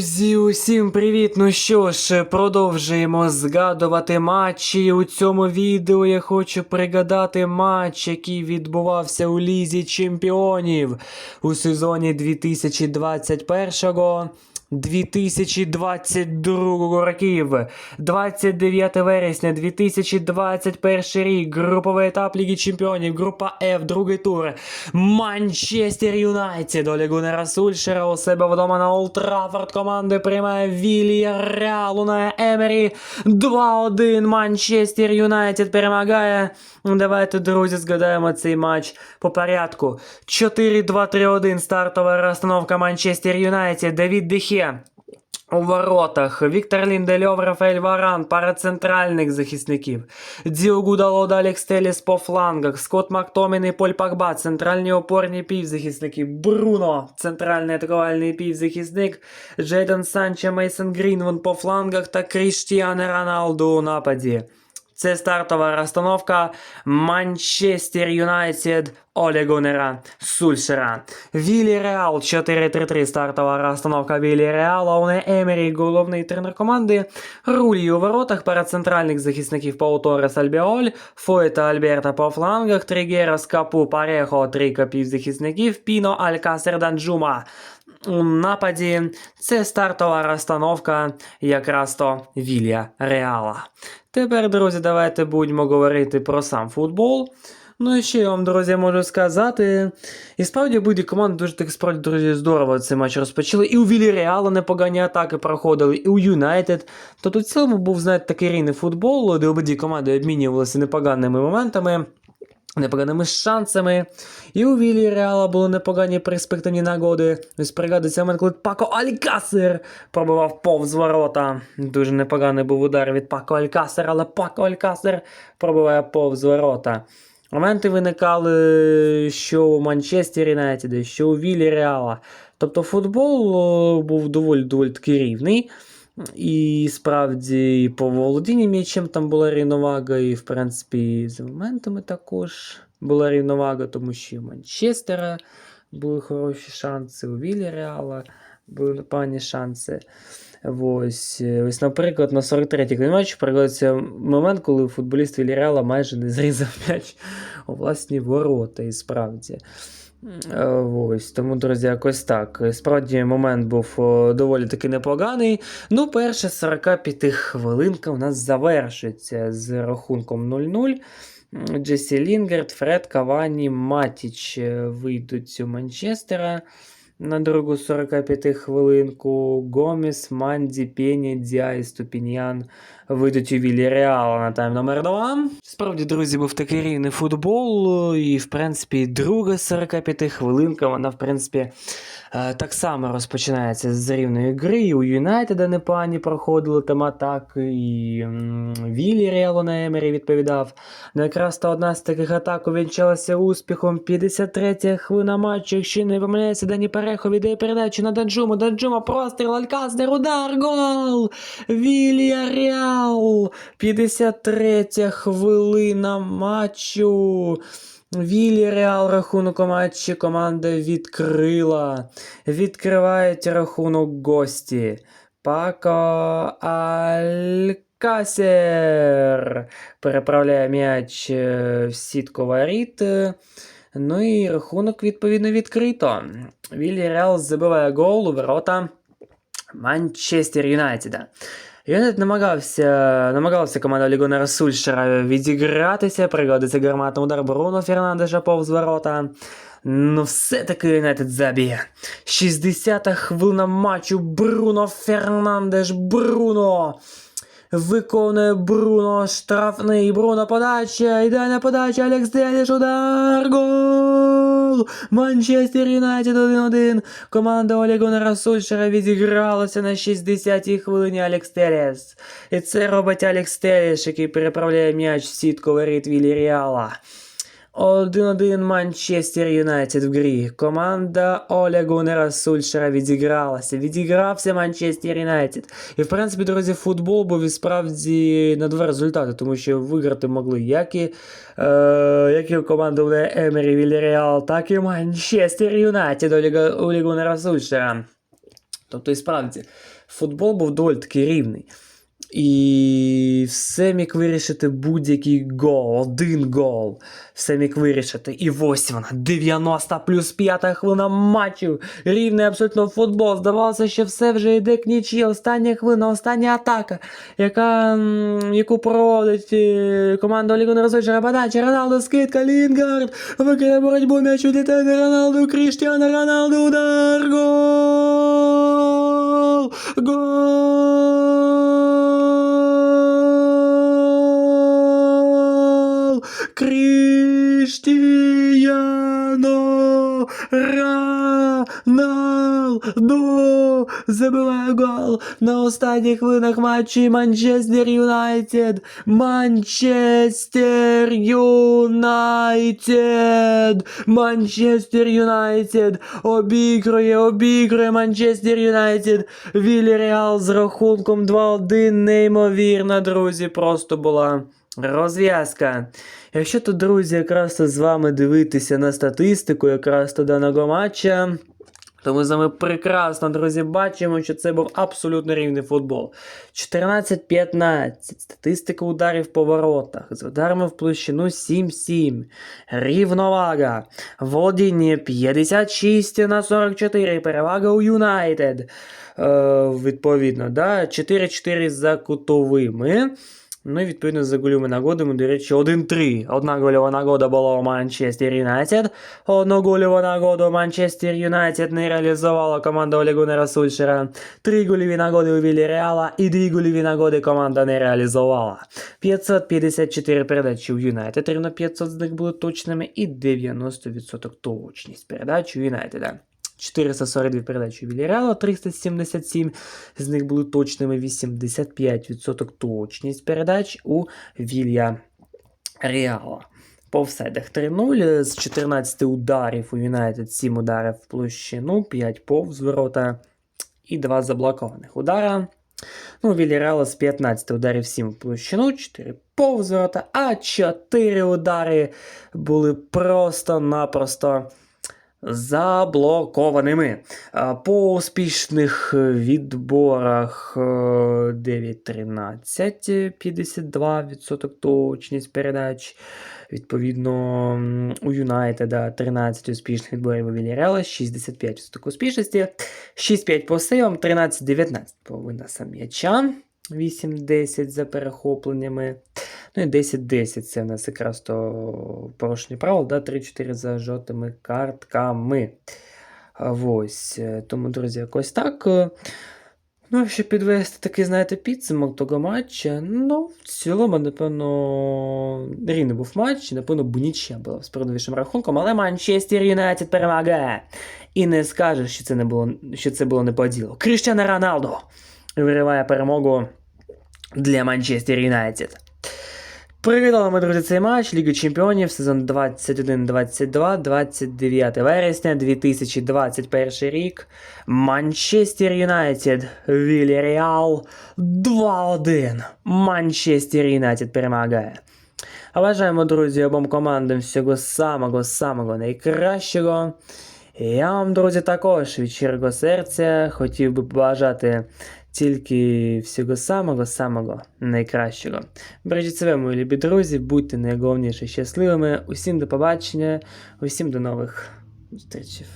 Друзі, усім привіт! Ну що ж, продовжуємо згадувати матчі. У цьому відео я хочу пригадати матч, який відбувався у Лізі Чемпіонів у сезоні 2021 2022 років. 29 вересня 2021 рік. Груповий етап Ліги Чемпіонів. Група F, другий тур. Манчестер Юнайтед. Оле Гуннера Сульшера у себе вдома на Олд Траффорд команди приймає Вільяреал Унай Емері. 2-1 Манчестер Юнайтед перемагає. Давайте, друзі, згадаємо цей матч по порядку. 4-2-3-1 стартова розстановка Манчестер Юнайтед. Давід Дехе. У воротах Віктор Ліндельов, Рафаель Варан, пара центральних захисників. Діогу Далода, Алекс Теліс по флангах, Скотт Мактомін і Поль Пакба, центральні опорні півзахисники. Бруно, центральний атакувальний півзахисник. Джейден Санчо, Мейсон Грінвон по флангах та Кріштіане Роналду у нападі. Це стартова розстановка Манчестер Юнайтед Оле Гуннера Сульшера. Вілі Реал 4-3-3 стартова розстановка Вілі Реала. Уне Емері, головний тренер команди. Рулі у воротах пара центральних захисників Пау Торес Альбіоль, Фойта Альберта по флангах, Тригерас Капу Парехо, трійка півзахисників, Піно Алькасер Данджума. У нападі це стартова розстановка якраз то Вілія Реала. Тепер, друзі, давайте будемо говорити про сам футбол. Ну і ще я вам, друзі, можу сказати. І справді обидві команди дуже так справді, друзі, здорово цей матч розпочали. І у Віліріала непогані атаки проходили, і у Юнайтед. Тобто в цілому був, знаєте, такий рівний футбол, де обидві команди обмінювалися непоганими моментами. Непоганими шансами. І у Вілі Реала були непогані перспективні нагоди. Ось пригадується момент, коли Пако Алькасер пробивав повз ворота. Дуже непоганий був удар від Пако Алькасера, але Пако Алькасер пробиває повз ворота. Моменти виникали що у Манчестер Юнайтед, що у Вілі Реала. Тобто футбол був доволі доволі такий рівний. І справді і по володінні м'ячем там була рівновага, і в принципі з моментами також була рівновага, тому що і у Манчестера були хороші шанси, у Вілі Реала були непогані шанси. Ось, е, ось, наприклад, на 43-й матчі приводиться момент, коли футболіст Вільяреала майже не зрізав м'яч у власні ворота, і справді. Е, Ось, тому, друзі, якось так. Справді момент був доволі таки непоганий. Ну, перша 45 хвилинка у нас завершується з рахунком 0-0. М, Джесі Лінгард, Фред, Кавані, Матіч е, вийдуть у Манчестера на другу 45 хвилинку. Гоміс, Манді, Пені, Діа і Ступіньян вийдуть у Вільяреала на тайм номер 2. Справді, друзі, був такий рівний футбол, і, в принципі, друга 45 хвилинка, вона, в принципі, е, так само розпочинається з рівної гри. І у Юнайтеда непогані проходили там атаки, і Вілі Реалу на Емері відповідав. Ну, якраз та одна з таких атак увінчалася успіхом. 53 хвилина матчу, якщо не помиляється, Дані Перехо віддає передачу на Данджуму. Данджума простріл, Алькаснер, удар, гол! Вільяреал! 53 хвилина матчу. Вільяреал рахунок у матчі команда відкрила. Відкривають рахунок гості. Пако Алькасер переправляє м'яч е, в сітку воріт. Ну і рахунок відповідно відкрито. Вільяреал забиває гол у ворота Манчестер Юнайтеда. Юнайтед намагався, намагався команда Лігонера Сульшера відігратися, пригодиться гарматний удар Бруно Фернандеша повз ворота. Ну, все-таки Юнайтед заб'є. 60-та хвилина матчу Бруно Фернандеш. Бруно. Виконує Бруно штрафний. Бруно подача. Ідеальна подача. Алекс Деліш. Удар. Гол. Манчестер Юнайтед 1-1. Команда Олегона Сульшера відігралася на 60-й хвилині Алекс Телес. І це робить Алекс Телес, який переправляє м'яч в сітку воріт Вілі Реала. 1-1 Манчестер Юнайтед в грі. Команда Оля Гуннера Сульшера відігралася. Відігрався Манчестер Юнайтед. І в принципі, друзі, футбол був і справді на два результати, тому що виграти могли як і, е, як і команда Емері Вільяреал, так і Манчестер Юнайтед Оля Гуннера Сульшера. Тобто, і справді, футбол був доволі таки рівний. І все міг вирішити будь-який гол, один гол. Все міг вирішити. І ось вона, 90 плюс 5 хвилина матчу. Рівний абсолютно футбол. Здавалося, що все вже йде к нічі. Остання хвилина, остання атака, яка, яку проводить е, команда Олігу Нерозовича подача. Роналдо, скидка, Лінгард. Викине боротьбу, м'яч відлітає на Роналду, Кріштіану Роналду, удар, гол! Гол! Кріштіану Роналду забиває гол на останніх хвилинах матчі Манчестер Юнайтед. Манчестер Юнайтед. Манчестер Юнайтед обігрує, обігрує Манчестер Юнайтед. Вільяреал з рахунком 2-1. Неймовірно, друзі, просто була. Розв'язка. Якщо то, друзі, якраз то з вами дивитися на статистику якраз то даного матча, то ми з вами прекрасно, друзі, бачимо, що це був абсолютно рівний футбол. 14-15. Статистика ударів по воротах. З ударами в площину 7-7. Рівновага. Володіння 56 на 44. Перевага у Юнайтед. Е, відповідно, да? 4-4 за кутовими. Ну і відповідно за гольовими нагодами, до речі, 1-3. Одна гольова нагода була у Манчестер Юнайтед. Одну гольову нагоду Манчестер Юнайтед не реалізувала команда Олегунера Сульшера. Три гольові нагоди у Вільяреала і дві гольові нагоди команда не реалізувала. 554 передачі у Юнайтед, рівно 500 з них були точними і 90% точність передач у Юнайтеда. 442 передачі у Вільяреала, 377 з них були точними 85% точність передач у Вілья Реала. По офсайдах 3-0, з 14 ударів у Юнайтед 7 ударів в площину, 5 повз ворота і 2 заблокованих удара. Ну, Вільяреала з 15 ударів 7 в площину, 4 повз ворота, а 4 удари були просто-напросто заблокованими. По успішних відборах е, 9-13, 52% точність передач. Відповідно, у Юнайтеда 13 успішних відборів у Вільяреала, 65% успішності, 6-5 по сейвам, 13-19 по виносам м'яча, 8-10 за перехопленнями. Ну і 10-10 це в нас якраз то порушення правил, да? 3-4 за жовтими картками. Ось. е, Тому, друзі, якось так. Ну, щоб підвести такий, знаєте, підсумок того матча, ну, в цілому, напевно, рівний був матч, напевно, б нічия була з передовішим рахунком, але Манчестер Юнайтед перемагає. І не скажеш, що це не було, що це було не по Роналду вириває перемогу для Манчестер Юнайтед. Привітали ми, друзі, цей матч Ліги Чемпіонів, сезон 21-22, 29 вересня 2021 рік. Манчестер Юнайтед, Вільяреал 2-1. Манчестер Юнайтед перемагає. Бажаємо, друзі, обом командам всього самого-самого найкращого. Я вам, друзі, також від щирого серця хотів би побажати тільки всього самого-самого найкращого. Бережіть себе, мої любі друзі, будьте найголовніше щасливими. Усім до побачення, усім до нових зустрічей.